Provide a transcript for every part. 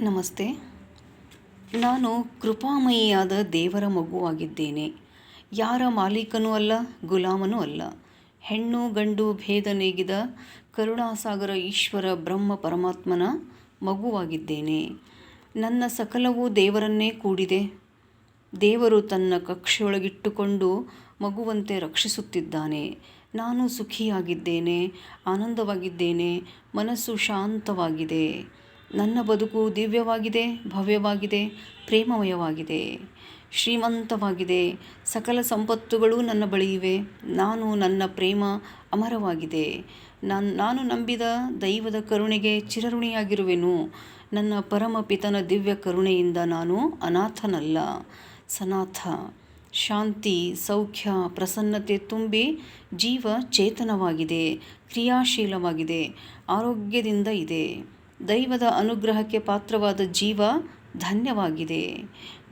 ನಮಸ್ತೆ. ನಾನು ಕೃಪಾಮಯಿಯಾದ ದೇವರ ಮಗುವಾಗಿದ್ದೇನೆ ಯಾರ ಮಾಲೀಕನೂ ಅಲ್ಲ, ಗುಲಾಮನೂ ಅಲ್ಲ. ಹೆಣ್ಣು, ಗಂಡು ಭೇದ ನೀಗಿದ ಕರುಣಾಸಾಗರ ಈಶ್ವರ ಬ್ರಹ್ಮ ಪರಮಾತ್ಮನ ಮಗುವಾಗಿದ್ದೇನೆ. ನನ್ನ ಸಕಲವೂ ದೇವರನ್ನೇ ಕೂಡಿದೆ. ದೇವರು ತನ್ನ ಕಕ್ಷೆಯೊಳಗಿಟ್ಟುಕೊಂಡು ಮಗುವಂತೆ ರಕ್ಷಿಸುತ್ತಿದ್ದಾನೆ. ನಾನು ಸುಖಿಯಾಗಿದ್ದೇನೆ, ಆನಂದವಾಗಿದ್ದೇನೆ, ಮನಸ್ಸು ಶಾಂತವಾಗಿದೆ. ನನ್ನ ಬದುಕು ದಿವ್ಯವಾಗಿದೆ, ಭವ್ಯವಾಗಿದೆ, ಪ್ರೇಮಮಯವಾಗಿದೆ, ಶ್ರೀಮಂತವಾಗಿದೆ. ಸಕಲ ಸಂಪತ್ತುಗಳು ನನ್ನ ಬಳಿ ನಾನು ನನ್ನ ಪ್ರೇಮ ಅಮರವಾಗಿದೆ. ನಾನು ನಾನು ನಂಬಿದ ದೈವದ ಕರುಣೆಗೆ ಚಿರಋಣಿಯಾಗಿರುವೆನು. ನನ್ನ ಪರಮಪಿತನ ದಿವ್ಯ ಕರುಣೆಯಿಂದ ನಾನು ಅನಾಥನಲ್ಲ. ಸನಾಥ, ಶಾಂತಿ, ಸೌಖ್ಯ, ಪ್ರಸನ್ನತೆ ತುಂಬಿ ಜೀವ ಚೇತನವಾಗಿದೆ, ಕ್ರಿಯಾಶೀಲವಾಗಿದೆ, ಆರೋಗ್ಯದಿಂದ ಇದೆ. ದೈವದ ಅನುಗ್ರಹಕ್ಕೆ ಪಾತ್ರವಾದ ಜೀವ ಧನ್ಯವಾಗಿದೆ.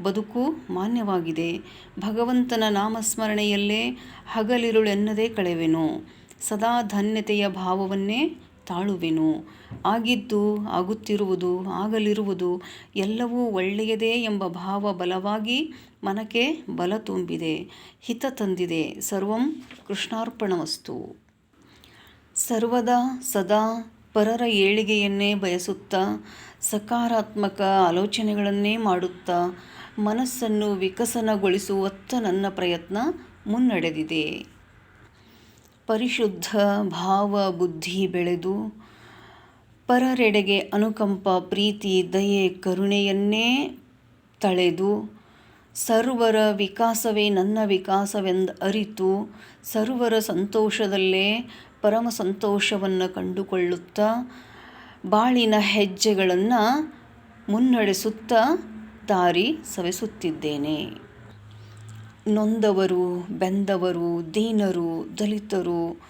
ಬದುಕು ಮಾನ್ಯವಾಗಿದೆ. ಭಗವಂತನ ನಾಮಸ್ಮರಣೆಯಲ್ಲೇ ಹಗಲಿರುಳೆನ್ನದೇ ಕಳೆವೆನು. ಸದಾ ಧನ್ಯತೆಯ ಭಾವವನ್ನೇ ತಾಳುವೆನು. ಆಗಿದ್ದು, ಆಗುತ್ತಿರುವುದು, ಆಗಲಿರುವುದು ಎಲ್ಲವೂ ಒಳ್ಳೆಯದೇ ಎಂಬ ಭಾವ ಬಲವಾಗಿ ಮನಕ್ಕೆ ಬಲ ತುಂಬಿದೆ. ಹಿತ ತಂದಿದೆ. ಸರ್ವಂ ಕೃಷ್ಣಾರ್ಪಣವಸ್ತು ಸರ್ವದಾ ಸದಾ ಪರರ ಏಳಿಗೆಯನ್ನೇ ಬಯಸುತ್ತಾ, ಸಕಾರಾತ್ಮಕ ಆಲೋಚನೆಗಳನ್ನೇ ಮಾಡುತ್ತಾ, ಮನಸ್ಸನ್ನು ವಿಕಸನಗೊಳಿಸುವತ್ತ ನನ್ನ ಪ್ರಯತ್ನ ಮುನ್ನಡೆದಿದೆ. ಪರಿಶುದ್ಧ ಭಾವ ಬುದ್ಧಿ ಬೆಳೆದು, ಪರರೆಡೆಗೆ ಅನುಕಂಪ, ಪ್ರೀತಿ, ದಯೆ, ಕರುಣೆಯನ್ನೇ ತಳೆದು, ಸರ್ವರ ವಿಕಾಸವೇ ನನ್ನ ವಿಕಾಸವೆಂದು ಅರಿತು, ಸರ್ವರ ಸಂತೋಷದಲ್ಲೇ ಪರಮ ಸಂತೋಷವನ್ನು ಕಂಡುಕೊಳ್ಳುತ್ತಾ, ಬಾಳಿನ ಹೆಜ್ಜೆಗಳನ್ನು ಮುನ್ನಡೆಸುತ್ತಾ ದಾರಿ ಸವೆಸುತ್ತಿದ್ದೇನೆ. ನೊಂದವರು, ಬೆಂದವರು, ದೀನರು, ದಲಿತರು,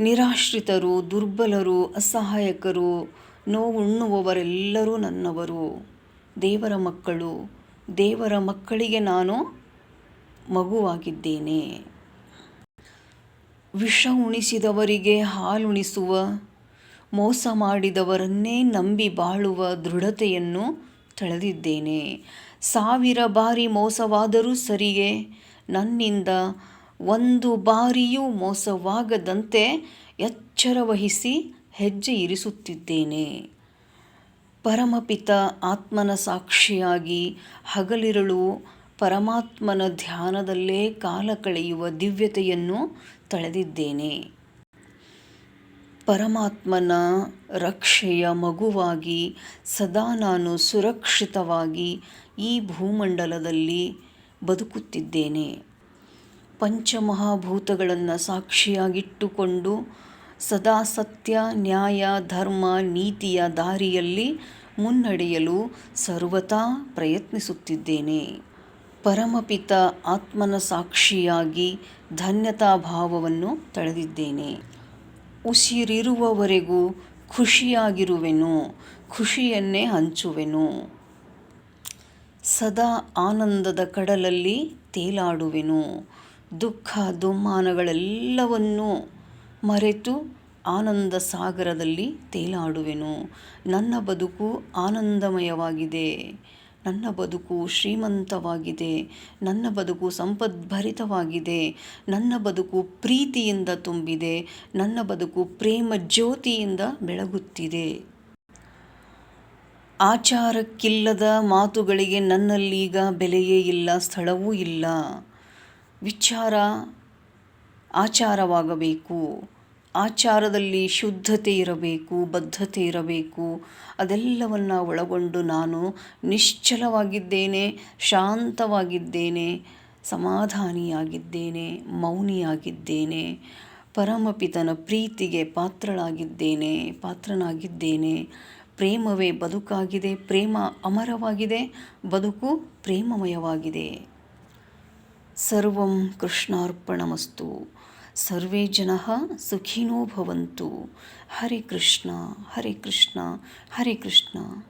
ನಿರಾಶ್ರಿತರು, ದುರ್ಬಲರು, ಅಸಹಾಯಕರು, ನೋವುಣ್ಣುವವರೆಲ್ಲರೂ ನನ್ನವರು. ದೇವರ ಮಕ್ಕಳು, ದೇವರ ಮಕ್ಕಳಿಗೆ ನಾನು ಮಗುವಾಗಿದ್ದೇನೆ. ವಿಷ ಉಣಿಸಿದವರಿಗೆ ಹಾಲುಣಿಸುವ, ಮೋಸ ಮಾಡಿದವರನ್ನೇ ನಂಬಿ ಬಾಳುವ ದೃಢತೆಯನ್ನು ತಳೆದಿದ್ದೇನೆ. ಸಾವಿರ ಬಾರಿ ಮೋಸವಾದರೂ ಸರಿಯೇ, ನನ್ನಿಂದ ಒಂದು ಬಾರಿಯೂ ಮೋಸವಾಗದಂತೆ ಎಚ್ಚರ ವಹಿಸಿ ಹೆಜ್ಜೆ ಇರಿಸುತ್ತಿದ್ದೇನೆ. ಪರಮಪಿತ ಆತ್ಮನ ಸಾಕ್ಷಿಯಾಗಿ ಹಗಲಿರುಳು ಪರಮಾತ್ಮನ ಧ್ಯಾನದಲ್ಲೇ ಕಾಲ ಕಳೆಯುವ ದಿವ್ಯತೆಯನ್ನು ತಳೆದಿದ್ದೇನೆ. ಪರಮಾತ್ಮನ ರಕ್ಷೆಯ ಮಗುವಾಗಿ, ಸದಾ ನಾನು ಸುರಕ್ಷಿತವಾಗಿ ಈ ಭೂಮಂಡಲದಲ್ಲಿ ಬದುಕುತ್ತಿದ್ದೇನೆ. ಪಂಚಮಹಾಭೂತಗಳನ್ನು ಸಾಕ್ಷಿಯಾಗಿಟ್ಟುಕೊಂಡು ಸದಾ ಸತ್ಯ, ನ್ಯಾಯ, ಧರ್ಮ, ನೀತಿಯ ದಾರಿಯಲ್ಲಿ ಮುನ್ನಡೆಯಲು ಸರ್ವತಾ ಪ್ರಯತ್ನಿಸುತ್ತಿದ್ದೇನೆ. ಪರಮಪಿತ ಆತ್ಮನ ಸಾಕ್ಷಿಯಾಗಿ ಧನ್ಯತಾ ಭಾವವನ್ನು ತಳೆದಿದ್ದೇನೆ. ಉಸಿರಿರುವವರೆಗೂ ಖುಷಿಯಾಗಿರುವೆನು, ಖುಷಿಯನ್ನೇ ಹಂಚುವೆನು. ಸದಾ ಆನಂದದ ಕಡಲಲ್ಲಿ ತೇಲಾಡುವೆನು, ದುಃಖ ದುಮ್ಮಾನಗಳೆಲ್ಲವನ್ನು ಮರೆತು ಆನಂದ ಸಾಗರದಲ್ಲಿ ತೇಲಾಡುವೆನು. ನನ್ನ ಬದುಕು ಆನಂದಮಯವಾಗಿದೆ. ನನ್ನ ಬದುಕು ಶ್ರೀಮಂತವಾಗಿದೆ, ನನ್ನ ಬದುಕು ಸಂಪದ್ಭರಿತವಾಗಿದೆ, ನನ್ನ ಬದುಕು ಪ್ರೀತಿಯಿಂದ ತುಂಬಿದೆ, ನನ್ನ ಬದುಕು ಪ್ರೇಮ ಜ್ಯೋತಿಯಿಂದ ಬೆಳಗುತ್ತಿದೆ. ಆಚಾರಕ್ಕಿಲ್ಲದ ಮಾತುಗಳಿಗೆ ನನ್ನಲ್ಲೀಗ ಬೆಲೆಯೇ ಇಲ್ಲ, ಸ್ಥಳವೂ ಇಲ್ಲ. ವಿಚಾರ ಆಚಾರವಾಗಬೇಕು. ಆಚಾರದಲ್ಲಿ ಶುದ್ಧತೆ ಇರಬೇಕು, ಬದ್ಧತೆ ಇರಬೇಕು, ಅದೆಲ್ಲವನ್ನು ಒಳಗೊಂಡು ನಾನು ನಿಶ್ಚಲವಾಗಿದ್ದೇನೆ, ಶಾಂತವಾಗಿದ್ದೇನೆ, ಸಮಾಧಾನಿಯಾಗಿದ್ದೇನೆ, ಮೌನಿಯಾಗಿದ್ದೇನೆ, ಪರಮಪಿತನ ಪ್ರೀತಿಗೆ ಪಾತ್ರಳಾಗಿದ್ದೇನೆ, ಪಾತ್ರನಾಗಿದ್ದೇನೆ. ಪ್ರೇಮವೇ ಬದುಕಾಗಿದೆ, ಪ್ರೇಮ ಅಮರವಾಗಿದೆ, ಬದುಕು ಪ್ರೇಮಮಯವಾಗಿದೆ. ಸರ್ವಂ ಕೃಷ್ಣಾರ್ಪಣಮಸ್ತು. सर्वे जनाः सुखिनो भवन्तु। हरे कृष्ण हरे कृष्ण हरे कृष्ण।